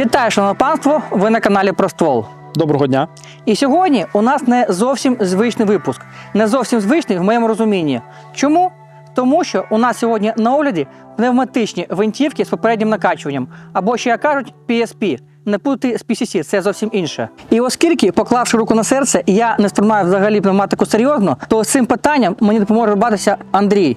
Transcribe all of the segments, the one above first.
Вітаю, шановне панство! Ви на каналі Проствол. Доброго дня. І сьогодні у нас не зовсім звичний випуск. Не зовсім звичний в моєму розумінні. Чому? Тому що у нас сьогодні на огляді пневматичні гвинтівки з попереднім накачуванням, або ще як кажуть, PSP. Не путати з PCC, це зовсім інше. І оскільки, поклавши руку на серце, я не сприймаю взагалі пневматику серйозно, то з цим питанням мені допоможе розбиратися Андрій.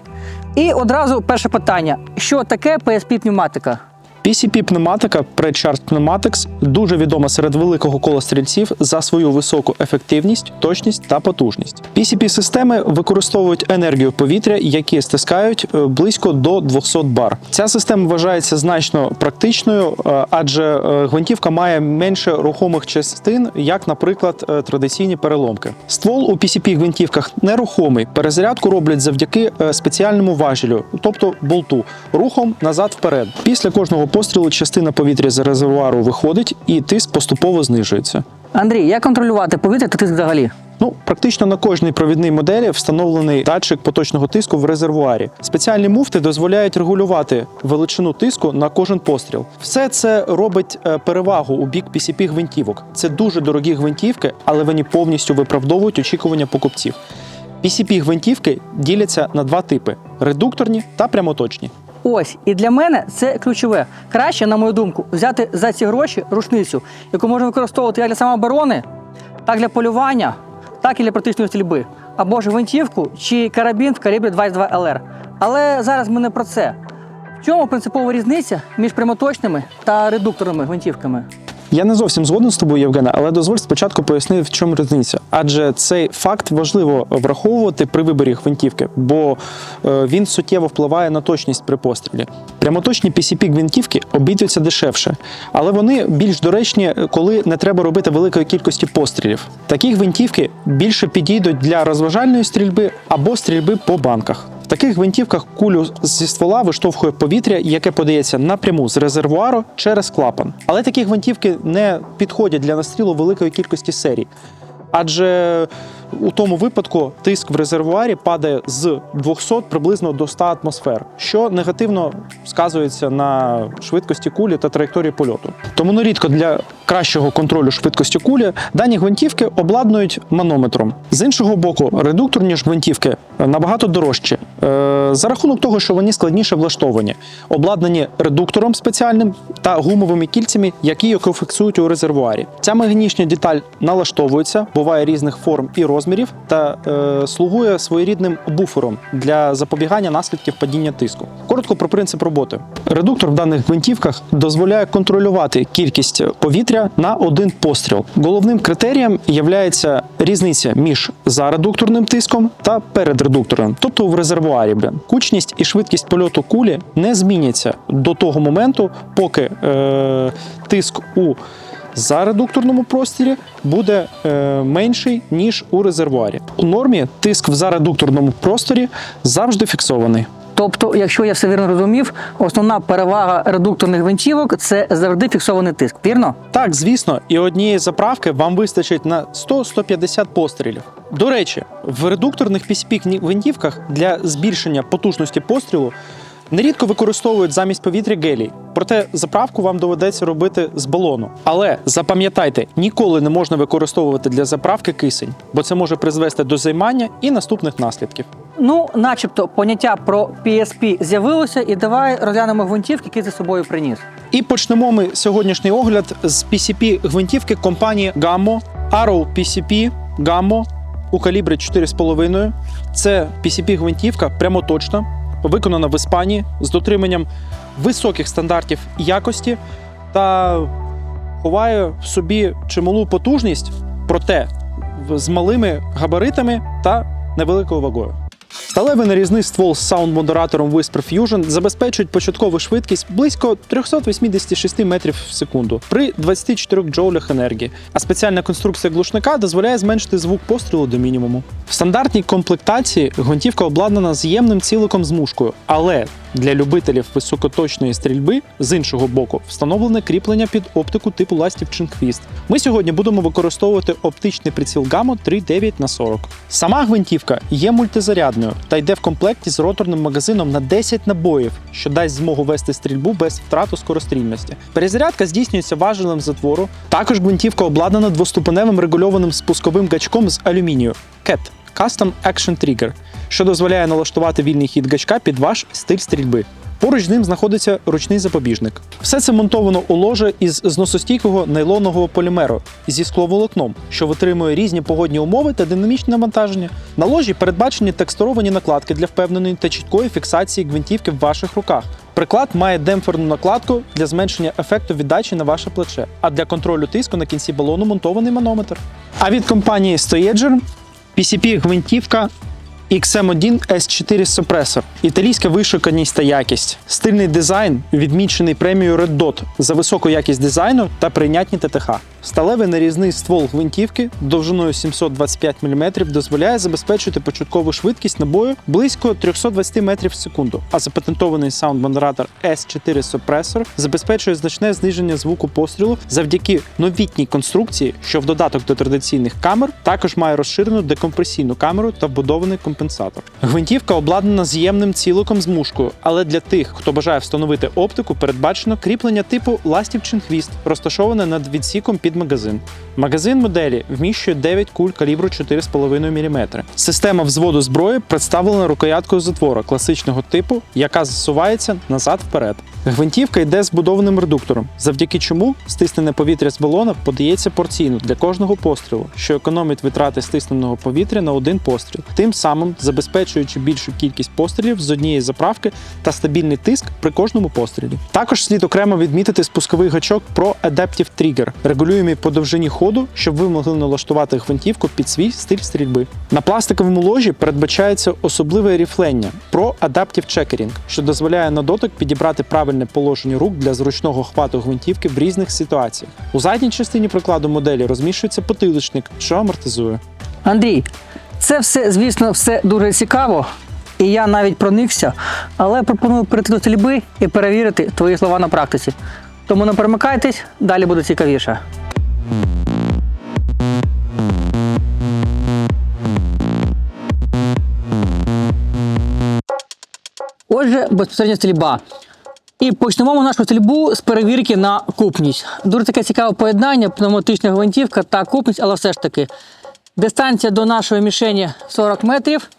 І одразу перше питання: що таке PSP пневматика? PCP пневматика Pre-Charged Pneumatics дуже відома серед великого кола стрільців за свою високу ефективність, точність та потужність. PCP-системи використовують енергію повітря, які стискають е, близько до 200 бар. Ця система вважається значно практичною, е, адже е, гвинтівка має менше рухомих частин, як, наприклад, традиційні переломки. Ствол у PCP гвинтівках нерухомий. Перезарядку роблять завдяки спеціальному важелю, тобто болту, рухом назад вперед. Після кожного пострілу частина повітря з резервуару виходить, і тиск поступово знижується. Андрій, як контролювати повітря та тиск взагалі? Ну, практично на кожній провідній моделі встановлений датчик поточного тиску в резервуарі. Спеціальні муфти дозволяють регулювати величину тиску на кожен постріл. Все це робить е, перевагу у бік PCP гвинтівок. Це дуже дорогі гвинтівки, але вони повністю виправдовують очікування покупців. PCP гвинтівки діляться на два типи: редукторні та прямоточні. Ось, і для мене це ключове. Краще, на мою думку, взяти за ці гроші рушницю, яку можна використовувати як для самооборони, так для полювання, так і для практичної стрільби. Або ж гвинтівку чи карабін в калібрі 22 ЛР. Але зараз ми не про це. В чому принципова різниця між прямоточними та редукторними гвинтівками? Я не зовсім згоден з тобою, Євгена, але дозволь спочатку пояснити, в чому різниця. Адже цей факт важливо враховувати при виборі гвинтівки, бо е, він суттєво впливає на точність при пострілі. Прямоточні PCP гвинтівки обійдуться дешевше, але вони більш доречні, коли не треба робити великої кількості пострілів. Такі гвинтівки більше підійдуть для розважальної стрільби або стрільби по банках. В таких гвинтівках кулю зі ствола виштовхує повітря, яке подається напряму з резервуару через клапан. Але такі гвинтівки не підходять для настрілу великої кількості серій. Адже у тому випадку тиск в резервуарі падає з 200 приблизно до 100 атмосфер, що негативно сказується на швидкості кулі та траєкторії польоту. Тому нерідко для кращого контролю швидкості кулі дані гвинтівки обладнують манометром. З іншого боку, редукторні ж гвинтівки набагато дорожчі е, за рахунок того, що вони складніше влаштовані, обладнані редуктором спеціальним та гумовими кільцями, які його фіксують у резервуарі. Ця механічна деталь налаштовується, буває різних форм і розмірів, та е, слугує своєрідним буфером для запобігання наслідків падіння тиску. Коротко про принцип роботи. Редуктор в даних гвинтівках дозволяє контролювати кількість повітря на один постріл. Головним критерієм є різниця між заредукторним тиском та передредукторним, тобто в резервуарі. Кучність і швидкість польоту кулі не зміняться до того моменту, поки е, тиск у заредукторному просторі буде е, менший ніж у резервуарі. У нормі тиск в заредукторному просторі завжди фіксований. Тобто, якщо я все вірно розумів, основна перевага редукторних гвинтівок це завжди фіксований тиск, вірно? Так, звісно, і однієї заправки вам вистачить на 100-150 пострілів. До речі, в редукторних PCP гвинтівках для збільшення потужності пострілу нерідко використовують замість повітря гелій. Проте заправку вам доведеться робити з балону. Але запам'ятайте, ніколи не можна використовувати для заправки кисень, бо це може призвести до займання і наступних наслідків. Ну, начебто, поняття про PSP з'явилося, і давай розглянемо гвинтівки, які ти з собою приніс. І почнемо ми сьогоднішній огляд з PCP гвинтівки компанії Gammo Arrow PCP Gammo у калібрі 4,5. Це PCP гвинтівка прямоточна, виконана в Іспанії з дотриманням високих стандартів якості та ховає в собі чималу потужність, проте з малими габаритами та невеликою вагою. Сталевий нарізний ствол з саунд-модератором Whisper Fusion забезпечують початкову швидкість близько 386 метрів в секунду при 24 джоулях енергії. А спеціальна конструкція глушника дозволяє зменшити звук пострілу до мінімуму. В стандартній комплектації гвинтівка обладнана з'ємним ціликом з мушкою, але Для любителів високоточної стрільби з іншого боку встановлене кріплення під оптику типу ластівчин хвіст. Ми сьогодні будемо використовувати оптичний приціл Gamo 39 на 40. Сама гвинтівка є мультизарядною та йде в комплекті з роторним магазином на 10 набоїв, що дасть змогу вести стрільбу без втрату скорострільності. Перезарядка здійснюється важелем затвору. Також гвинтівка обладнана двоступеневим регульованим спусковим гачком з алюмінію CAT – Custom Action Trigger, що дозволяє налаштувати вільний хід гачка під ваш стиль стрільби. Поруч з ним знаходиться ручний запобіжник. Все це монтовано у ложе із зносостійкого нейлонового полімеру зі скловолокном, що витримує різні погодні умови та динамічне навантаження. На ложі передбачені текстуровані накладки для впевненої та чіткої фіксації гвинтівки в ваших руках. Приклад має демпферну накладку для зменшення ефекту віддачі на ваше плече, а для контролю тиску на кінці балону монтований манометр. А від компанії Stoyager PCP гвинтівка XM1 S4 Suppressor. Італійська вишуканість та якість. Стильний дизайн, відмічений премією Red Dot за високу якість дизайну та прийнятні ТТХ. Сталевий нарізний ствол гвинтівки довжиною 725 мм дозволяє забезпечити початкову швидкість набою близько 320 метрів в секунду, а запатентований саунд-модератор S4 Suppressor забезпечує значне зниження звуку пострілу завдяки новітній конструкції, що в додаток до традиційних камер також має розширену декомпресійну камеру та вбудований компенсатор. Гвинтівка обладнана з'ємним ціликом з мушкою, але для тих, хто бажає встановити оптику, передбачено кріплення типу ластівчин хвіст, розташоване над відсіком під магазин. Магазин моделі вміщує 9 куль калібру 4,5 мм. Система взводу зброї представлена рукояткою затвора класичного типу, яка засувається назад вперед. Гвинтівка йде з будованим редуктором, завдяки чому стиснене повітря з балона подається порційно для кожного пострілу, що економить витрати стисненого повітря на один постріл, тим самим забезпечуючи більшу кількість пострілів з однієї заправки та стабільний тиск при кожному пострілі. Також слід окремо відмітити спусковий гачок Pro Adaptive Trigger, регулюємий по довжині ходу, щоб ви могли налаштувати гвинтівку під свій стиль стрільби. На пластиковому ложі передбачається особливе ріфлення Pro Adaptive Checkering, що дозволяє на дотик підібрати правильне положення рук для зручного хвату гвинтівки в різних ситуаціях. У задній частині прикладу моделі розміщується потиличник, що амортизує. Андрій, це все, звісно, все дуже цікаво, і я навіть проникся, але пропоную перейти до стрільби і перевірити твої слова на практиці. Тому не перемикайтесь, далі буде цікавіше. Отже, безпосередньо стрільба. І почнемо нашу стрільбу з перевірки на купність. Дуже таке цікаве поєднання, пневматична гвинтівка та купність, але все ж таки. Дистанція до нашої мішені 40 метрів.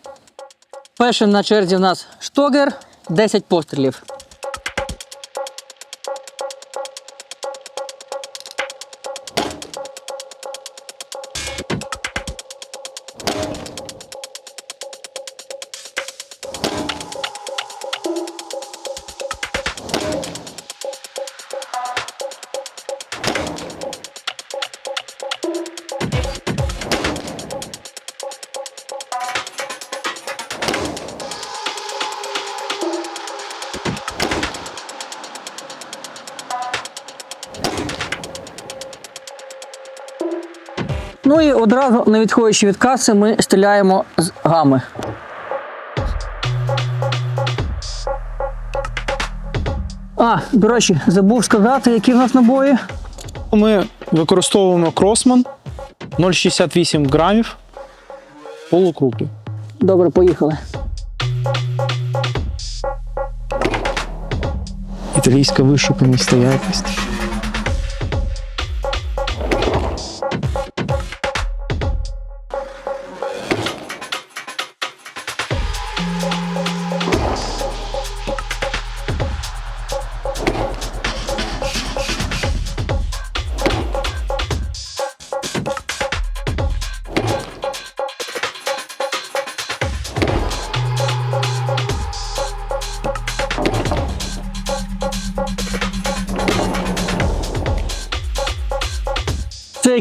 Першим на черзі в нас штогер 10 пострілів. Ну і одразу, не відходячи від каси, ми стріляємо з гами. А, до речі, забув сказати, які в нас набої. Ми використовуємо кросман 0,68 грамів полукруглі. Добре, поїхали. Італійська вишуканість та якість.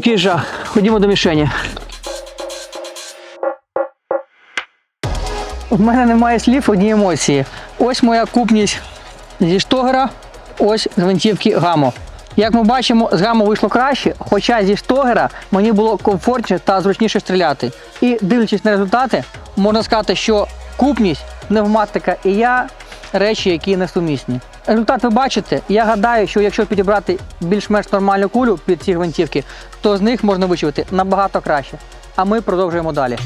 Який жах. Ходімо до мішені. У мене немає слів, одні емоції. Ось моя купність зі штогера, ось з гвинтівки Гамо. Як ми бачимо, з Гамо вийшло краще, хоча зі штогера мені було комфортніше та зручніше стріляти. І дивлячись на результати, можна сказати, що купність, пневматика і я речі, які несумісні. Результат ви бачите. Я гадаю, що якщо підібрати більш-менш нормальну кулю під ці гвинтівки, то з них можна вичувати набагато краще. А ми продовжуємо далі.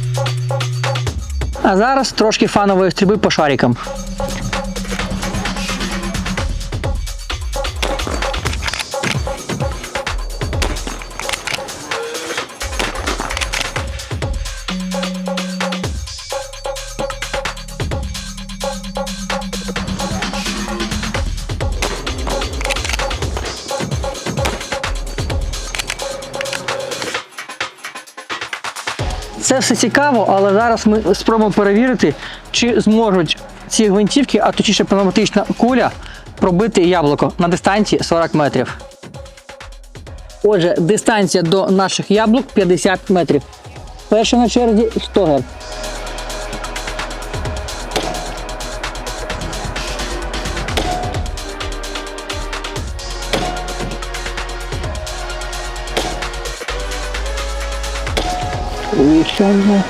А зараз трошки фанової стрільби по шарикам. Все цікаво, але зараз ми спробуємо перевірити, чи зможуть ці гвинтівки, а точніше пневматична куля, пробити яблуко на дистанції 40 метрів. Отже, дистанція до наших яблук 50 метрів. Перша на черзі штогер. Виходимо.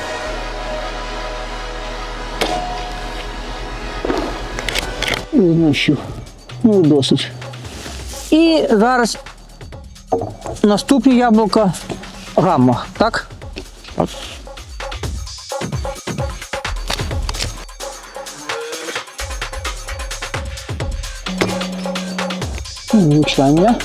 Знищу. Ну, досить. І зараз наступні яблука гамма, так? Так. Влучання.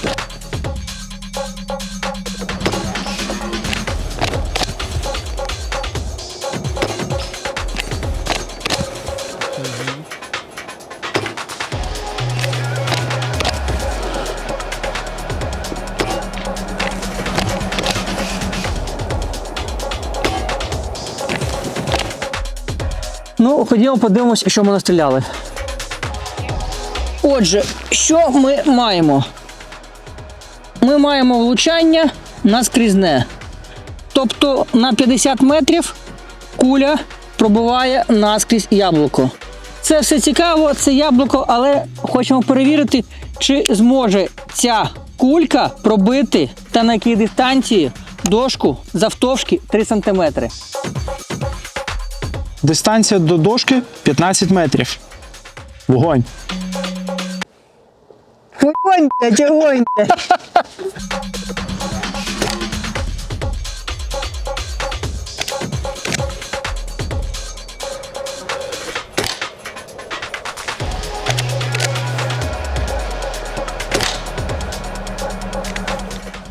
Ну, ходімо подивимося, що ми настріляли. Отже, що ми маємо? Ми маємо влучання наскрізне. Тобто на 50 метрів куля пробиває наскрізь яблуко. Це все цікаво, це яблуко, але хочемо перевірити, чи зможе ця кулька пробити та на якій дистанції дошку завтовшки 3 см. Дистанція до дошки 15 метрів. Вогонь. Огонь, блядь, огонь.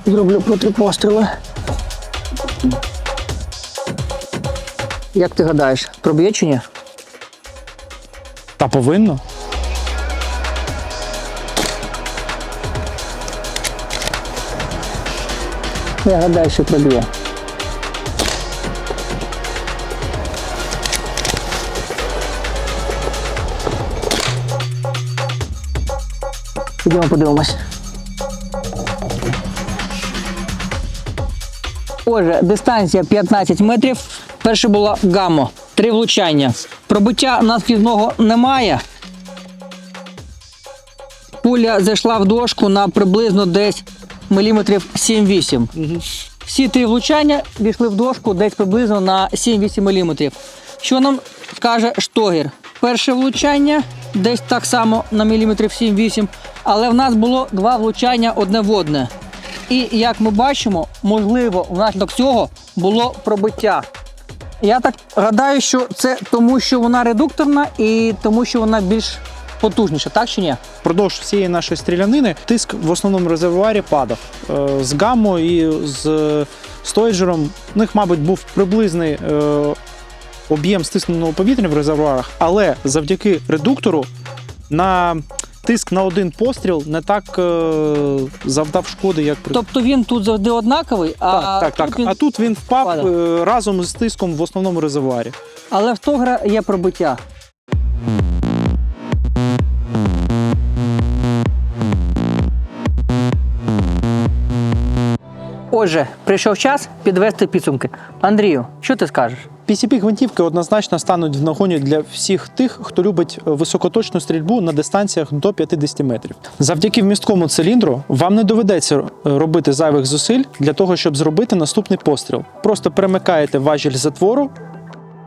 Зроблю по три постріли. Як ти гадаєш, проб'є чи ні? Та повинно. Я гадаю, що проб'є. Ходімо подивимось. Отже, дистанція 15 метрів. Перше було гаммо. Три влучання. Пробиття наскрізного немає. Пуля зайшла в дошку на приблизно десь міліметрів 7-8. Всі три влучання війшли в дошку десь приблизно на 7-8 мм. Що нам каже штогер? Перше влучання десь так само на міліметрів 7-8, але в нас було два влучання одне в одне. І як ми бачимо, можливо, внаслідок цього було пробиття. Я так гадаю, що це тому, що вона редукторна і тому, що вона більш потужніша, так чи ні? Впродовж всієї нашої стрілянини тиск в основному резервуарі падав. Е, З гаммо і з стойджером у них, мабуть, був приблизний е, об'єм стисненого повітря в резервуарах, але завдяки редуктору на тиск на один постріл не так е, завдав шкоди, як при Тобто він тут завжди однаковий, а так, так, тут так. він... А тут він впав падав. е, разом з тиском в основному резервуарі. але в Тогра є пробиття. Отже, прийшов час підвести підсумки. Андрію, що ти скажеш? PCP гвинтівки однозначно стануть в нагоні для всіх тих, хто любить високоточну стрільбу на дистанціях до 50 метрів. Завдяки вмісткому циліндру вам не доведеться е, робити зайвих зусиль для того, щоб зробити наступний постріл. Просто перемикаєте важіль затвору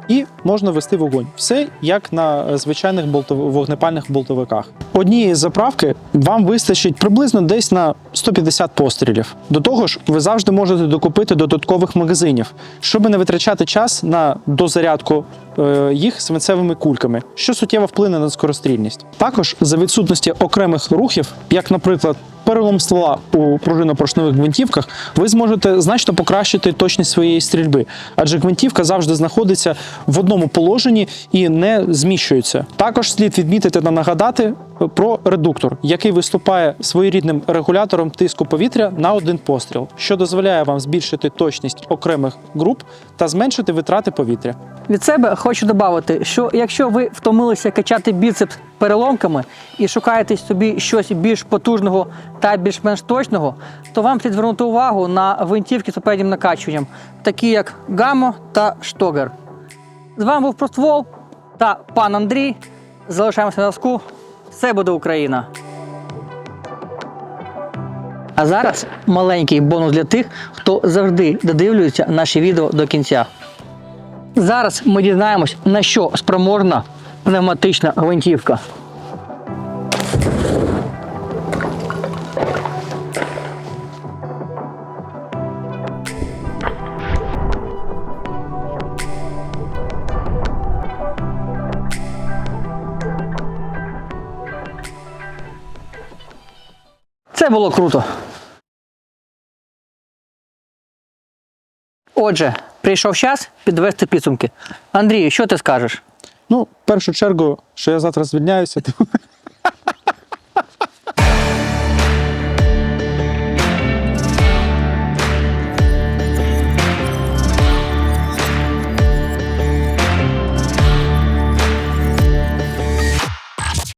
і можна вести вогонь. Все як на е, звичайних болтов... вогнепальних болтовиках. Однієї заправки вам вистачить приблизно десь на 150 пострілів. До того ж, ви завжди можете докупити додаткових магазинів, щоб не витрачати час на дозарядку е, їх свинцевими кульками, що суттєво вплине на скорострільність. Також за відсутності окремих рухів, як, наприклад, перелом ствола у пружинно-поршневих гвинтівках, ви зможете значно покращити точність своєї стрільби, адже гвинтівка завжди знаходиться в одному положенні і не зміщується. Також слід відмітити та нагадати про редуктор, який виступає своєрідним регулятором тиску повітря на один постріл, що дозволяє вам збільшити точність окремих груп та зменшити витрати повітря. Від себе хочу додати, що якщо ви втомилися качати біцепс переломками і шукаєте собі щось більш потужного та більш-менш точного, то вам слід звернути увагу на гвинтівки з попереднім накачуванням, такі як Гамо та Штогер. З вами був Проствол та пан Андрій. Залишаємося на зв'язку. Все буде Україна! А зараз маленький бонус для тих, хто завжди додивлюється наші відео до кінця. Зараз ми дізнаємось, на що спроможна пневматична гвинтівка. Це було круто. Отже, прийшов час підвести підсумки. Андрію, що ти скажеш? Ну, в першу чергу, що я завтра звільняюся,